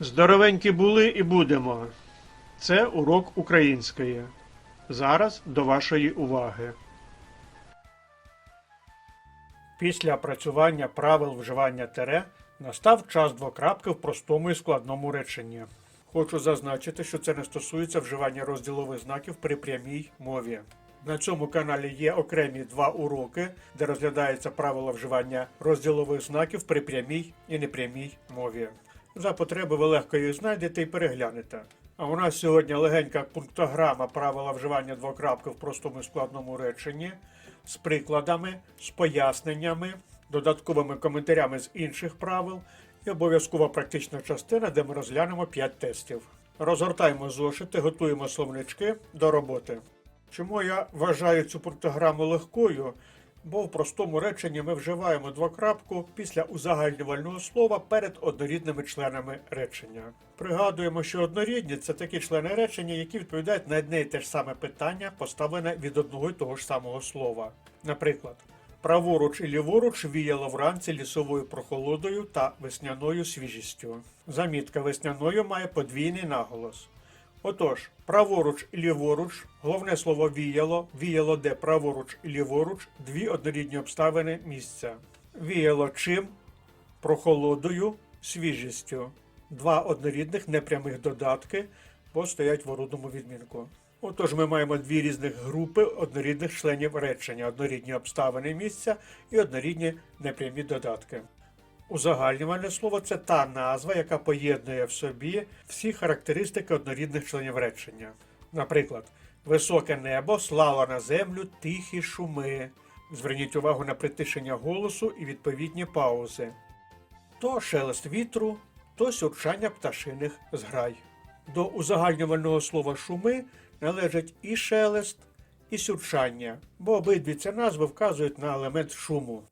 Здоровенькі були і будемо. Це урок української. Зараз до вашої уваги. Після опрацювання правил вживання тере настав час двокрапки в простому і складному реченні. Хочу зазначити, що це не стосується вживання розділових знаків при прямій мові. На цьому каналі є окремі два уроки, де розглядається правила вживання розділових знаків при прямій і непрямій мові. За потреби ви легко їх знайдете і переглянете. А у нас сьогодні легенька пунктограма правила вживання двокрапки в простому і складному реченні з прикладами, з поясненнями, додатковими коментарями з інших правил і обов'язкова практична частина, де ми розглянемо 5 тестів. Розгортаємо зошити, готуємо словнички до роботи. Чому я вважаю цю пунктограму легкою? Бо в простому реченні ми вживаємо двокрапку після узагальнювального слова перед однорідними членами речення. Пригадуємо, що однорідні це такі члени речення, які відповідають на одне і те ж саме питання, поставлене від одного і того ж самого слова. Наприклад, праворуч і ліворуч віяло вранці лісовою прохолодою та весняною свіжістю. Замітка весняною має подвійний наголос. Отож, праворуч і ліворуч, головне слово віяло, віяло де праворуч і ліворуч, дві однорідні обставини місця. Віяло чим? Прохолодою, свіжістю. Два однорідних непрямих додатки, бо стоять в орудному відмінку. Отож, ми маємо дві різних групи однорідних членів речення: однорідні обставини місця і однорідні непрямі додатки. Узагальнювальне слово це та назва, яка поєднує в собі всі характеристики однорідних членів речення. Наприклад, високе небо слало на землю тихі шуми. Зверніть увагу на притишення голосу і відповідні паузи. То шелест вітру, то сюрчання пташиних зграй. До узагальнювального слова шуми належать і шелест, і сюрчання, бо обидві ці назви вказують на елемент шуму.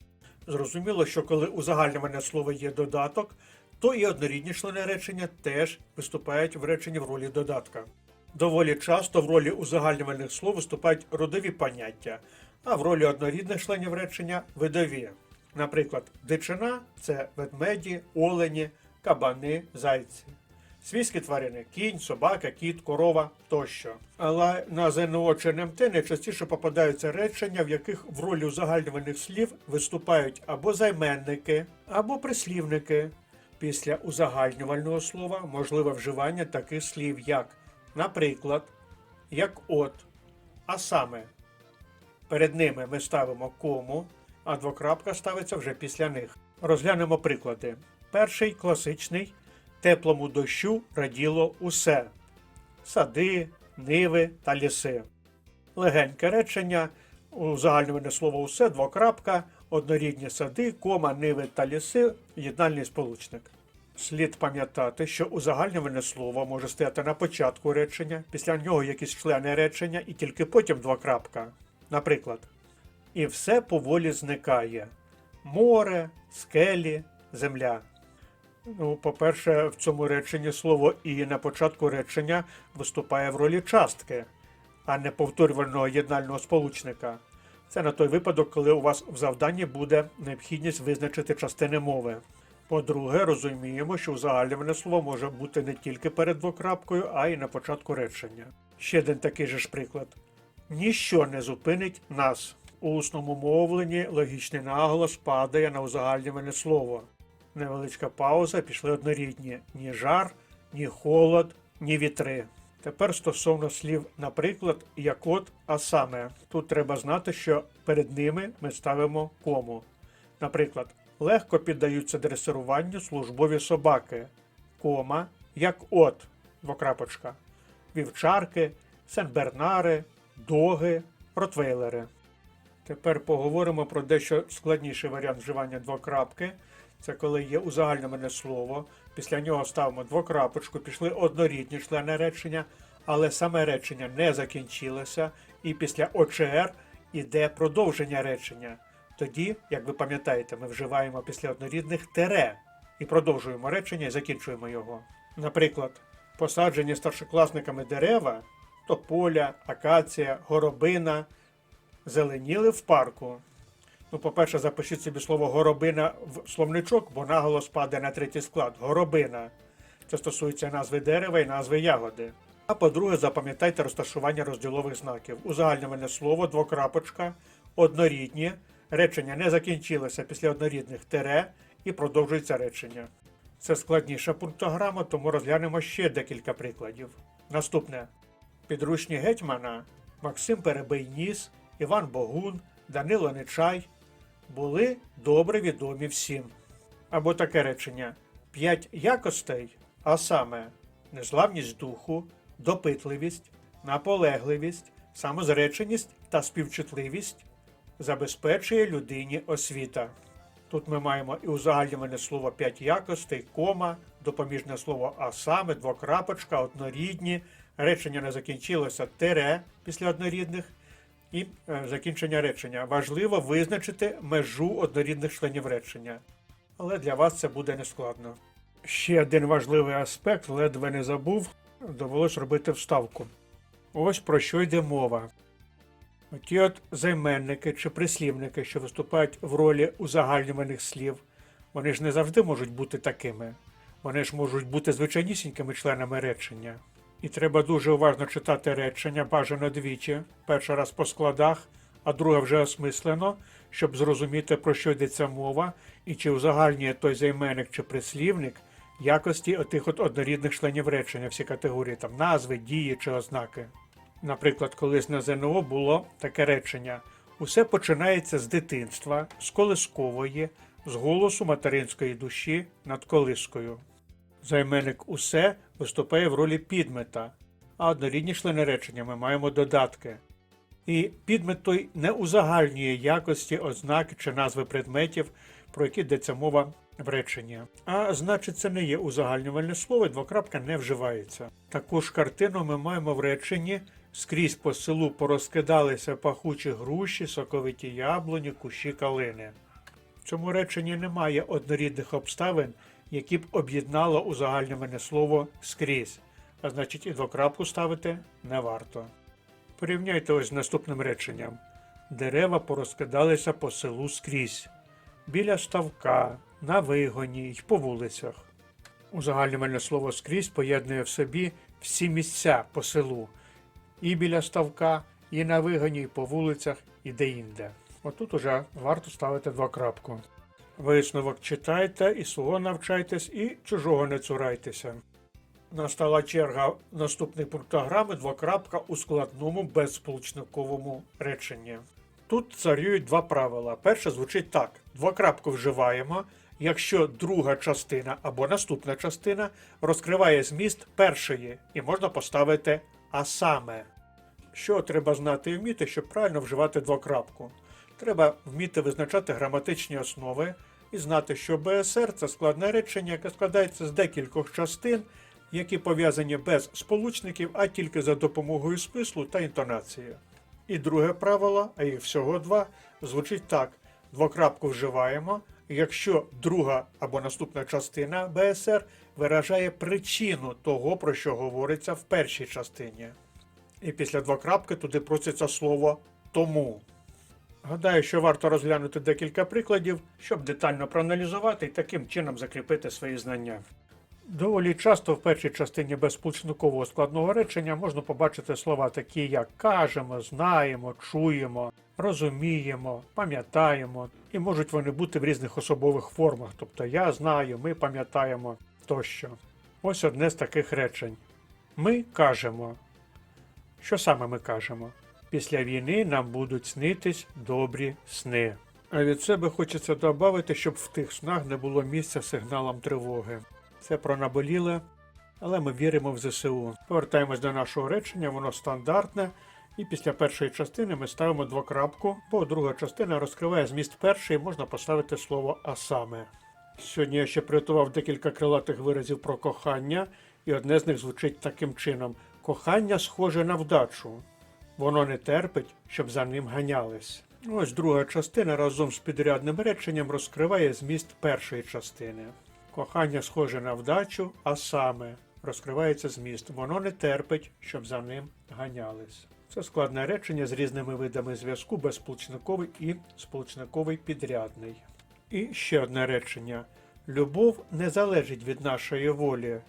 Зрозуміло, що коли узагальнюване слово є додаток, то і однорідні члени речення теж виступають в реченні в ролі додатка. Доволі часто в ролі узагальнювальних слов виступають родові поняття, а в ролі однорідних членів речення видові. Наприклад, дичина це ведмеді, олені, кабани, зайці. Свійські тварини кінь, собака, кіт, корова тощо. Але на ЗНО чи НМТ найчастіше попадаються речення, в яких в ролі узагальнювальних слів виступають або займенники, або прислівники. Після узагальнювального слова можливе вживання таких слів, як, наприклад, як от, а саме. Перед ними ми ставимо кому, а двокрапка ставиться вже після них. Розглянемо приклади. Перший класичний теплому дощу раділо усе сади, ниви та ліси. Легеньке речення, узагальнюване слово усе, двокрапка, однорідні сади, кома, ниви та ліси, єднальний сполучник. Слід пам'ятати, що узагальнюване слово може стояти на початку речення, після нього якісь члени речення і тільки потім двокрапка. Наприклад, і все поволі зникає: море, скелі, земля. Ну, по-перше, в цьому реченні слово і на початку речення виступає в ролі частки, а не повторювального єднального сполучника. Це на той випадок, коли у вас в завданні буде необхідність визначити частини мови. По-друге, розуміємо, що узагальнюване слово може бути не тільки перед двокрапкою, а й на початку речення. Ще один такий же ж приклад: ніщо не зупинить нас. У усному мовленні логічний наголос падає на узагальнюване слово. Невеличка пауза, пішли однорідні: ні жар, ні холод, ні вітри. Тепер стосовно слів, наприклад, як от, а саме. Тут треба знати, що перед ними ми ставимо кому. Наприклад, легко піддаються дресируванню службові собаки, кома, як от, двокрапочка, вівчарки, сенбернари, доги, ротвейлери. Тепер поговоримо про дещо складніший варіант вживання двокрапки. Це коли є узагальнюване слово, після нього ставимо двокрапочку, пішли однорідні члени речення, але саме речення не закінчилося, і після ОЧР іде продовження речення. Тоді, як ви пам'ятаєте, ми вживаємо після однорідних тере і продовжуємо речення і закінчуємо його. Наприклад, посаджені старшокласниками дерева тополя, акація, горобина зеленіли в парку. Ну, по-перше, запишіть собі слово горобина в словничок, бо наголос падає на третій склад. Горобина. Це стосується назви дерева і назви ягоди. А по-друге, запам'ятайте розташування розділових знаків. Узагальнювальне слово, двокрапочка, однорідні. Речення не закінчилося після однорідних тере і продовжується речення. Це складніша пунктограма, тому розглянемо ще декілька прикладів. Наступне. Підручні гетьмана Максим Перебийніс, Іван Богун, Данило Нечай були добре відомі всім. Або таке речення: п'ять якостей, а саме незламність духу, допитливість, наполегливість, самозреченість та співчутливість забезпечує людині освіта. Тут ми маємо і узагальнюване слово п'ять якостей, кома, допоміжне слово а саме, двокрапочка, однорідні, речення не закінчилося тере після однорідних і е, закінчення речення. Важливо визначити межу однорідних членів речення. Але для вас це буде нескладно. Ще один важливий аспект, ледве не забув, довелось робити вставку. Ось про що йде мова. Ті от займенники чи прислівники, що виступають в ролі узагальнюваних слів, вони ж не завжди можуть бути такими. Вони ж можуть бути звичайнісінькими членами речення. І треба дуже уважно читати речення, бажано двічі, перший раз по складах, а друге вже осмислено, щоб зрозуміти, про що йдеться мова, і чи узагальнює той займенник чи прислівник якості отих от однорідних членів речення, всі категорії, там назви, дії чи ознаки. Наприклад, колись на ЗНО було таке речення: усе починається з дитинства, з колискової, з голосу материнської душі над колискою. Займенник усе виступає в ролі підмета, а однорідні члени речення ми маємо додатки. І підмет той не узагальнює якості, ознаки чи назви предметів, про які йдеться мова в реченні. А значить, це не є узагальнювальне слово, двокрапка не вживається. Таку ж картину ми маємо в реченні скрізь по селу порозкидалися пахучі груші, соковиті яблуні, кущі калини. В цьому реченні немає однорідних обставин, які б об'єднало узагальнюване слово скрізь, а значить і двокрапку ставити не варто. Порівняйте ось з наступним реченням: дерева порозкидалися по селу скрізь, біля ставка, на вигоні й по вулицях. Узагальнювальне слово скрізь поєднує в собі всі місця по селу, і біля ставка, і на вигоні, і по вулицях, і де-інде. Отут уже варто ставити двокрапку. Висновок читайте, і свого навчайтесь, і чужого не цурайтеся. Настала черга наступної пунктограми двокрапка у складному безсполучниковому реченні. Тут царюють два правила. Перше звучить так: двокрапку вживаємо, якщо друга частина або наступна частина розкриває зміст першої, і можна поставити а саме. Що треба знати і вміти, щоб правильно вживати двокрапку? Треба вміти визначати граматичні основи і знати, що БСР це складне речення, яке складається з декількох частин, які пов'язані без сполучників, а тільки за допомогою смислу та інтонації. І друге правило, а їх всього два, звучить так: двокрапку вживаємо, якщо друга або наступна частина БСР виражає причину того, про що говориться в першій частині. І після двокрапки туди проситься слово тому. Гадаю, що варто розглянути декілька прикладів, щоб детально проаналізувати і таким чином закріпити свої знання. Доволі часто в першій частині безсполучникового складного речення можна побачити слова такі, як кажемо, знаємо, чуємо, розуміємо, пам'ятаємо, і можуть вони бути в різних особових формах, тобто я знаю, ми пам'ятаємо тощо. Ось одне з таких речень. Ми кажемо. Що саме ми кажемо? Після війни нам будуть снитись добрі сни. А від себе хочеться додати, щоб в тих снах не було місця сигналам тривоги. Це про наболіле, але ми віримо в ЗСУ. Повертаємось до нашого речення, воно стандартне. І після першої частини ми ставимо двокрапку, бо друга частина розкриває зміст першої, можна поставити слово а саме. Сьогодні я ще приготував декілька крилатих виразів про кохання, і одне з них звучить таким чином: кохання схоже на вдачу. Воно не терпить, щоб за ним ганялись. Ось друга частина разом з підрядним реченням розкриває зміст першої частини. Кохання схоже на вдачу, а саме розкривається зміст. Воно не терпить, щоб за ним ганялись. Це складне речення з різними видами зв'язку, безсполучниковий і сполучниковий підрядний. І ще одне речення: любов не залежить від нашої волі.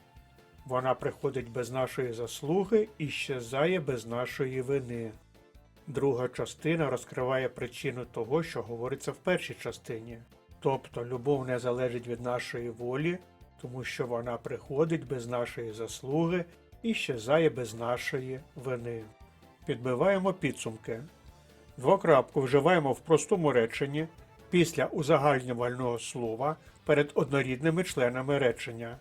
Вона приходить без нашої заслуги і щезає без нашої вини. Друга частина розкриває причину того, що говориться в першій частині. Тобто любов не залежить від нашої волі, тому що вона приходить без нашої заслуги і щезає без нашої вини. Підбиваємо підсумки. Двокрапку вживаємо в простому реченні після узагальнювального слова перед однорідними членами речення.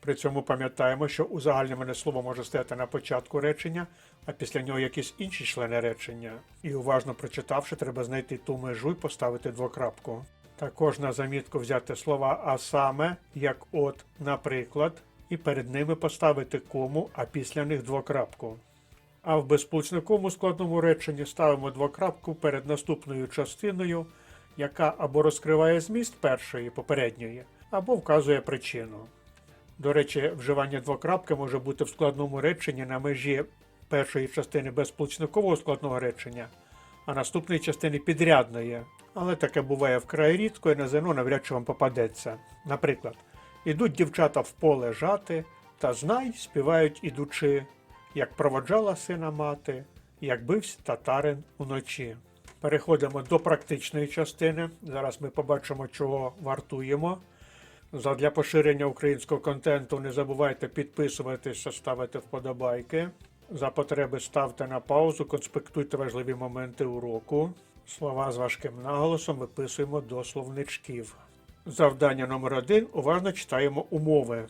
При цьому пам'ятаємо, що узагальнюване слово може стояти на початку речення, а після нього якісь інші члени речення. І уважно прочитавши, треба знайти ту межу і поставити двокрапку. Також на замітку взяти слова а саме, як от, наприклад, і перед ними поставити кому, а після них двокрапку. А в безполучниковому складному реченні ставимо двокрапку перед наступною частиною, яка або розкриває зміст першої попередньої, або вказує причину. До речі, вживання двокрапки може бути в складному реченні на межі першої частини безполучникового складного речення, а наступної частини підрядної. Але таке буває вкрай рідко і на ЗНО навряд чи вам попадеться. Наприклад, ідуть дівчата в поле жати, та знай співають ідучи, як проводжала сина мати, як бивсь татарин уночі. Переходимо до практичної частини. Зараз ми побачимо, чого вартуємо. Задля поширення українського контенту не забувайте підписуватися, ставити вподобайки. За потреби ставте на паузу, конспектуйте важливі моменти уроку. Слова з важким наголосом виписуємо до словничків. Завдання номер один. Уважно читаємо умови.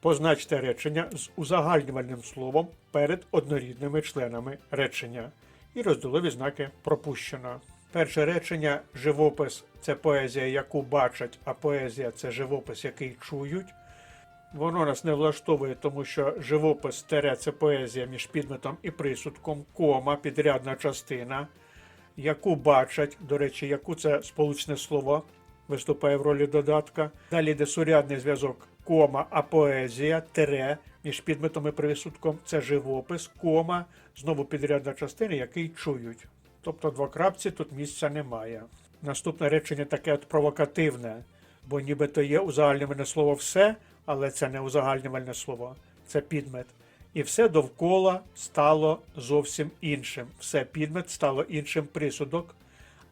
Позначте речення з узагальнювальним словом перед однорідними членами речення. І розділові знаки пропущено. Перше речення живопис це поезія, яку бачать, а поезія це живопис, який чують. Воно нас не влаштовує, тому що живопис тере це поезія між підметом і присудком, кома, підрядна частина, яку бачать, до речі, яку це сполучне слово виступає в ролі додатка. Далі йде сурядний зв'язок кома, а поезія, тере між підметом і присудком це живопис, кома, знову підрядна частина, який чують. Тобто двокрапці тут місця немає. Наступне речення таке от провокативне, бо нібито є узагальнювальне слово все, але це не узагальнювальне слово, це підмет. І все довкола стало зовсім іншим. Все підмет стало іншим присудок.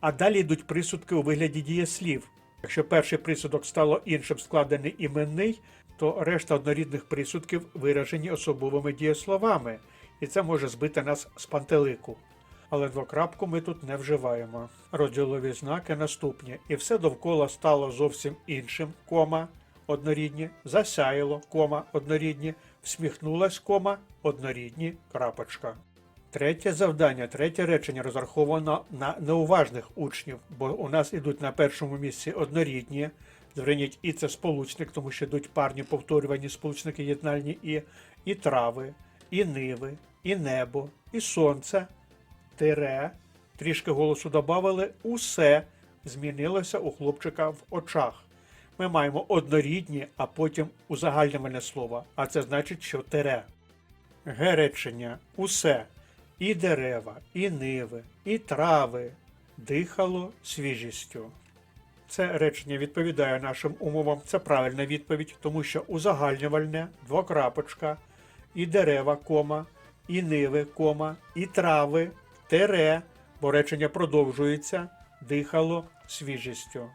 А далі йдуть присудки у вигляді дієслів. Якщо перший присудок стало іншим складений іменний, то решта однорідних присудків виражені особовими дієсловами, і це може збити нас з пантелику. Але двокрапку ми тут не вживаємо. Розділові знаки наступні. І все довкола стало зовсім іншим, кома, однорідні, засяяло, кома, однорідні, всміхнулась, кома, однорідні, крапочка. Третє завдання, третє речення розраховано на неуважних учнів, бо у нас ідуть на першому місці однорідні. Зверніть, і це сполучник, тому що йдуть парні повторювані сполучники єднальні і, і трави, і ниви, і небо, і сонце, тире, трішки голосу додавали, усе змінилося у хлопчика в очах. Ми маємо однорідні, а потім узагальнювальне слово, а це значить, що тире. Геречення усе, і дерева, і ниви, і трави дихало свіжістю. Це речення відповідає нашим умовам. Це правильна відповідь, тому що узагальнювальне, двокрапочка, і дерева, кома, і ниви, кома, і трави, тере, бо речення продовжується, дихало свіжістю.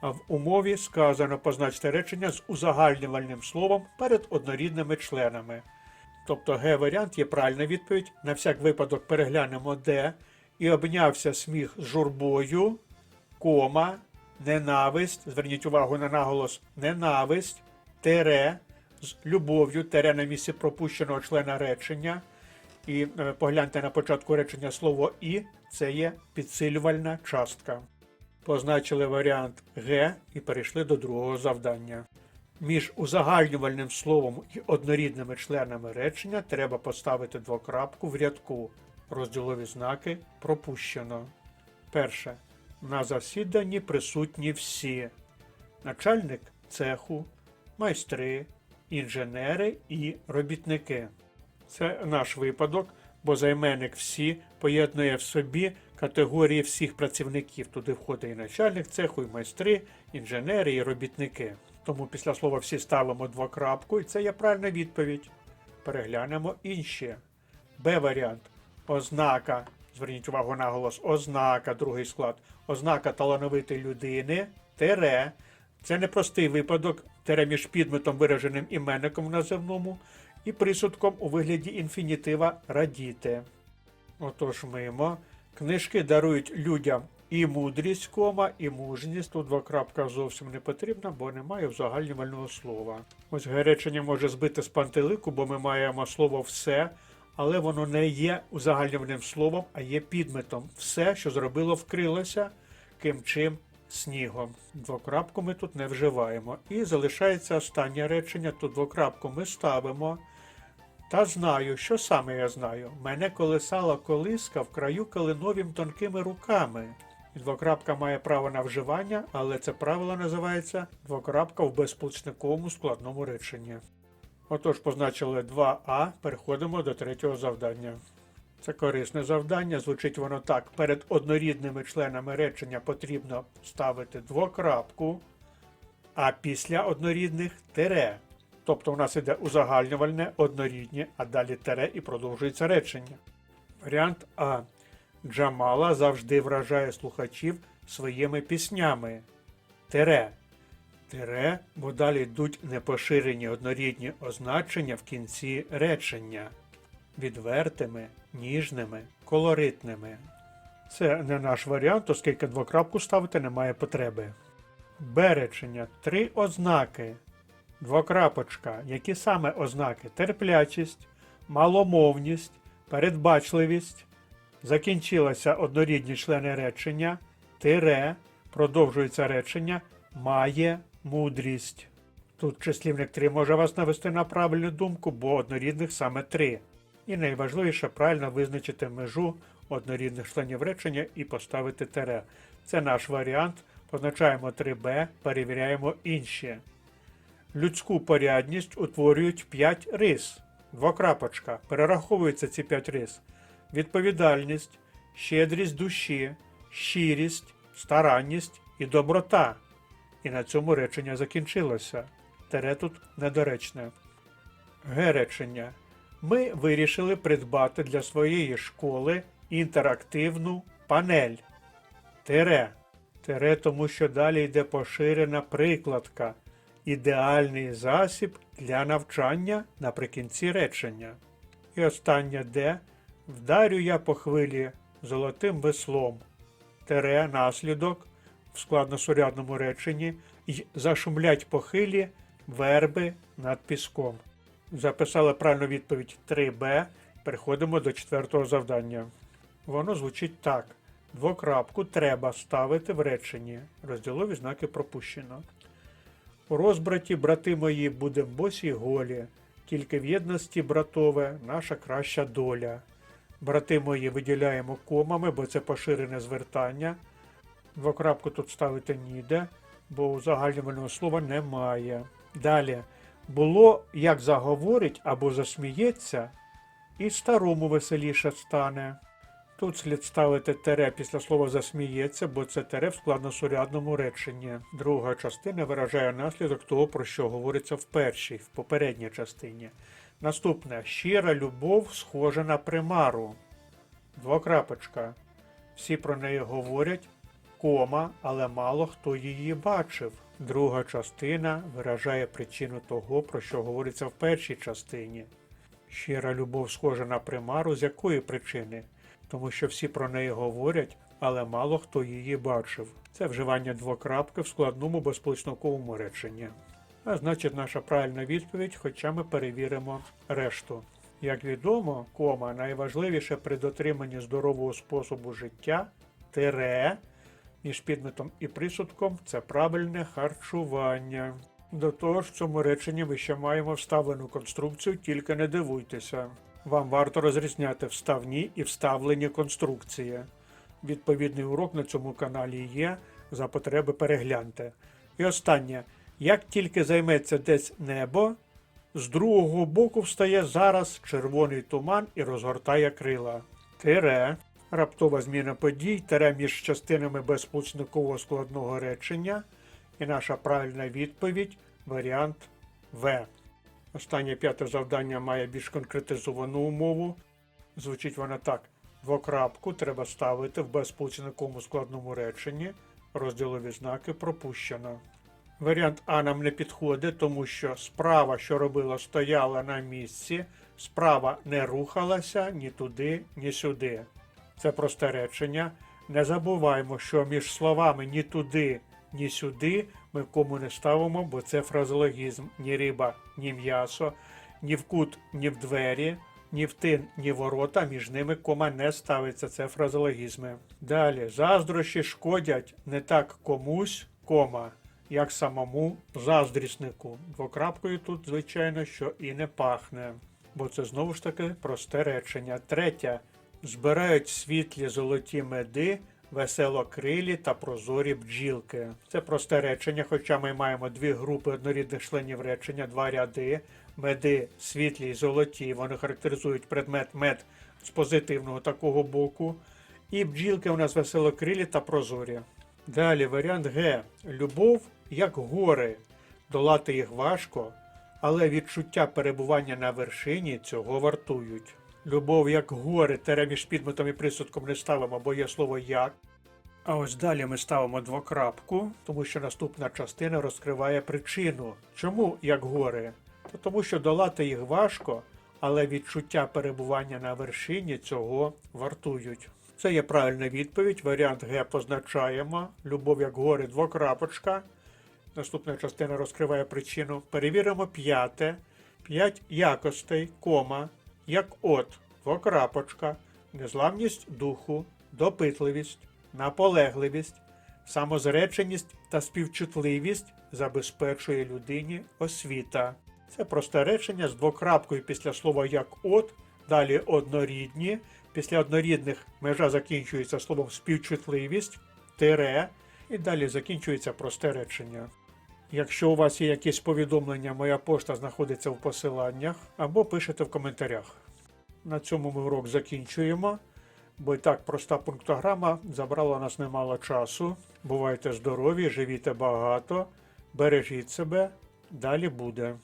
А в умові сказано позначте речення з узагальнювальним словом перед однорідними членами. Тобто Г-варіант є правильна відповідь. На всяк випадок переглянемо Д. І обнявся сміх з журбою, кома, ненависть. Зверніть увагу на наголос ненависть, тере з любов'ю, тере на місці пропущеного члена речення. І е, погляньте на початку речення слово і це є підсилювальна частка. Позначили варіант Г і перейшли до другого завдання. Між узагальнювальним словом і однорідними членами речення треба поставити двокрапку в рядку. Розділові знаки пропущено. Перше. На засіданні присутні всі. Начальник цеху, майстри, інженери і робітники. Це наш випадок, бо займенник всі поєднує в собі категорії всіх працівників. Туди входить і начальник цеху, і майстри, інженери, і робітники. Тому після слова всі ставимо двокрапку, і це є правильна відповідь. Переглянемо інші. Б варіант. Ознака. Зверніть увагу на голос. Ознака, другий склад. Ознака талановитої людини. Тере. Це непростий випадок. Тере між підметом, вираженим іменником в називному, і присудком у вигляді інфінітива радіти. Отож мимо. Книжки дарують людям і мудрість, кома, і мужність. Тут двокрапка зовсім не потрібна, бо немає узагальнювального слова. Ось гарячення може збити з пантелику, бо ми маємо слово все, але воно не є узагальнювальним словом, а є підметом. Все, що зробило, вкрилося ким чим снігом. Двокрапку ми тут не вживаємо. І залишається останнє речення. Тут двокрапку ми ставимо. Та знаю, що саме я знаю. Мене колесала колиска в краю калиновім тонкими руками. Двокрапка має право на вживання, але це правило називається двокрапка в безполучниковому складному реченні. Отож, позначили 2А, переходимо до третього завдання. Це корисне завдання. Звучить воно так: перед однорідними членами речення потрібно ставити двокрапку, а після однорідних тире. Тобто у нас іде узагальнювальне, однорідні, а далі тере і продовжується речення. Варіант А. Джамала завжди вражає слухачів своїми піснями. Тере. Тере, бо далі йдуть непоширені однорідні означення в кінці речення. Відвертими, ніжними, колоритними. Це не наш варіант, оскільки двокрапку ставити немає потреби. Б речення. Три ознаки. Двокрапочка. Які саме ознаки? Терплячість, маломовність, передбачливість. Закінчилося однорідні члени речення. Тире. Продовжується речення. Має мудрість. Тут числівник 3 може вас навести на правильну думку, бо однорідних саме 3. І найважливіше правильно визначити межу однорідних членів речення і поставити тире. Це наш варіант. Позначаємо 3b, перевіряємо інші. Людську порядність утворюють 5 рис. Двокрапочка. Перераховуються ці 5 рис. Відповідальність, щедрість душі, щирість, старанність і доброта. І на цьому речення закінчилося. Тере тут недоречне. Г. Ми вирішили придбати для своєї школи інтерактивну панель. Тере. Тере, тому що далі йде поширена прикладка. Ідеальний засіб для навчання наприкінці речення. І останнє Д. Вдарю я по хвилі золотим веслом. Тере наслідок в складносурядному реченні й зашумлять по хилі верби над піском. Записали правильну відповідь 3Б. Переходимо до четвертого завдання. Воно звучить так: двокрапку треба ставити в реченні. Розділові знаки пропущено. Розбраті, брати мої, будем босі голі, тільки в єдності, братове, наша краща доля. Брати мої виділяємо комами, бо це поширене звертання. Двокрапку тут ставити ніде, бо узагальнювального слова немає. Далі. Було, як заговорить або засміється, і старому веселіше стане. Тут слід ставити тере після слова засміється, бо це тере в складносурядному реченні. Друга частина виражає наслідок того, про що говориться в першій, в попередній частині. Наступне щира любов схожа на примару. Двокрапочка. Всі про неї говорять, кома, але мало хто її бачив. Друга частина виражає причину того, про що говориться в першій частині. Щира любов схожа на примару, з якої причини? Тому що всі про неї говорять, але мало хто її бачив. Це вживання двокрапки в складному безполучниковому реченні. А значить, наша правильна відповідь, хоча ми перевіримо решту. Як відомо, кома найважливіше при дотриманні здорового способу життя тире між підметом і присудком це правильне харчування. До того ж, в цьому реченні ми ще маємо вставлену конструкцію, тільки не дивуйтеся. Вам варто розрізняти вставні і вставлені конструкції. Відповідний урок на цьому каналі є. За потреби перегляньте. І останнє. Як тільки займеться десь небо, з другого боку встає зараз червоний туман і розгортає крила. Тире. Раптова зміна подій, тере між частинами безполучникового складного речення. І наша правильна відповідь Варіант В. Останнє п'яте завдання має більш конкретизовану умову. Звучить вона так: двокрапку треба ставити в безполучниковому складному реченні. Розділові знаки пропущено. Варіант А нам не підходить, тому що справа, що робила, стояла на місці, справа не рухалася ні туди, ні сюди. Це просте речення. Не забуваємо, що між словами ні туди, ні сюди ми кому не ставимо, бо це фразологізм ні риба, ні м'ясо, ні в кут, ні в двері, ні в тин, ні ворота, між ними кома не ставиться. Це фразологізми. Далі заздрощі шкодять не так комусь, кома, як самому заздріснику. Двокрапкою тут, звичайно, що і не пахне. Бо це знову ж таки просте речення. Третє. Збирають світлі золоті меди, веселокрилі та прозорі бджілки. Це просте речення, хоча ми маємо дві групи однорідних членів речення, два ряди. Меди світлі і золоті. Вони характеризують предмет мед з позитивного такого боку. І бджілки у нас веселокрилі та прозорі. Далі варіант Г. Любов як гори. Долати їх важко, але відчуття перебування на вершині цього вартують. Любов як гори, тере між підметом і присудком не ставимо, бо є слово як. А ось далі ми ставимо двокрапку, тому що наступна частина розкриває причину. Чому як гори? Та Тому що долати їх важко, але відчуття перебування на вершині цього вартують. Це є правильна відповідь. Варіант Г позначаємо. Любов як гори двокрапочка. Наступна частина розкриває причину. Перевіримо п'яте. П'ять якостей, кома, як от, двокрапочка, незламність духу, допитливість, наполегливість, самозреченість та співчутливість забезпечує людині освіта. Це просте речення з двокрапкою після слова як от, далі однорідні. Після однорідних межа закінчується словом співчутливість, тире, і далі закінчується просте речення. Якщо у вас є якісь повідомлення, моя пошта знаходиться в посиланнях або пишете в коментарях. На цьому ми урок закінчуємо, бо і так проста пунктограма забрала нас немало часу. Бувайте здорові, живіте багато, бережіть себе, далі буде.